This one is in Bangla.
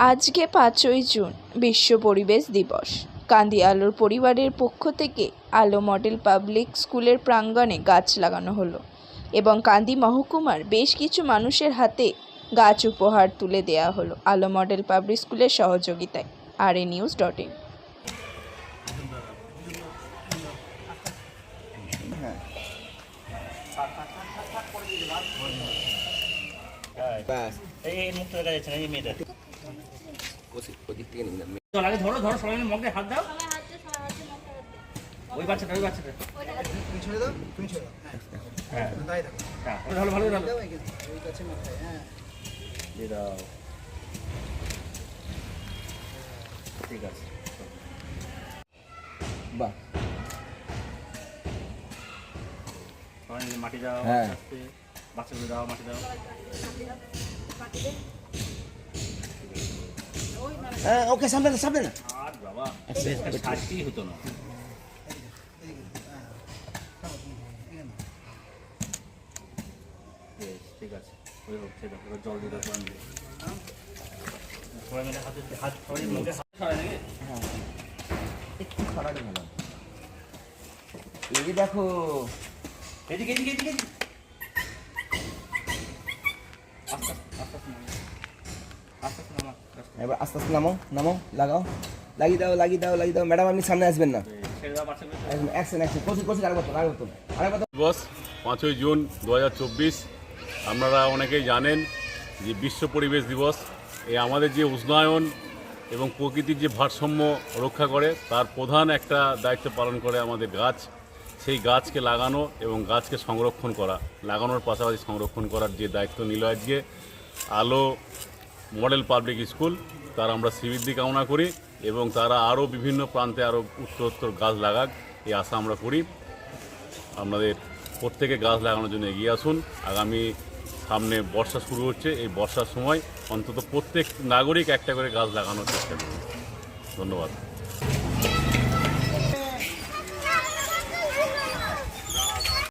আজকে পাঁচই জুন, বিশ্ব পরিবেশ দিবস। কান্দি আলোর পরিবারের পক্ষ থেকে আলো মডেল পাবলিক স্কুলের প্রাঙ্গণে গাছ লাগানো হলো এবং কান্দি মহকুমার বেশ কিছু মানুষের হাতে গাছ উপহার তুলে দেওয়া হলো আলো মডেল পাবলিক স্কুলের সহযোগিতায় আর এ নিউজ ডট ইন ওদিক থেকে চল আগে ধরো ধরো সবাই মিলে মগে হাত দাও। ওই বাচ্চাটা ওই বাচ্চাটা। তুমি ছেড়ে দাও তুমি ছেড়ে দাও। হ্যাঁ তাই দেখো হ্যাঁ ভালো ভালো ভালো। দাও ওই কাছে মাথায় হ্যাঁ। দিয়ে দাও। ঠিক আছে। বাহ। সবাই মাটি দাও হ্যাঁ। বাচ্চাগুলো দাও মাটি দাও। হ্যাঁ ওকে সামনে না সামনে না। ঠিক আছে। জল দাও সবাই মিলে সবাই হাতে হাত সবাই মুখে হাত সরাই নাকি? একটু খারাপই ভালো এই দেখো। এদিকে এদিকে এদিকে। আস্তে আস্তে আস্তে আস্তে এবার আস্তে আস্তে নামো নামো লাগাও। লাগিয়ে দাও লাগিয়ে দাও লাগিয়ে দাও। ম্যাডাম, আপনি সামনে আসবেন না। দিবস পাঁচই জুন দুহাজার চব্বিশ, আপনারা অনেকেই জানেন যে বিশ্ব পরিবেশ দিবস। এই আমাদের যে উষ্ণায়ন এবং প্রকৃতির যে ভারসাম্য রক্ষা করে, তার প্রধান একটা দায়িত্ব পালন করে আমাদের গাছ। সেই গাছকে লাগানো এবং গাছকে সংরক্ষণ করা, লাগানোর পাশাপাশি সংরক্ষণ করার যে দায়িত্ব নিল আজকে, আলো মডেল পাবলিক স্কুল, তার আমরা শ্রীবৃদ্ধি কামনা করি এবং তারা আরও বিভিন্ন প্রান্তে আরও উত্তরোত্তর গাছ লাগাক, এই আশা আমরা করি। আপনাদের প্রত্যেকে গাছ লাগানোর জন্য এগিয়ে আসুন। আগামী সামনে বর্ষা শুরু হচ্ছে, এই বর্ষার সময় অন্তত প্রত্যেক নাগরিক একটা করে গাছ লাগানোর চেষ্টা করুন। ধন্যবাদ।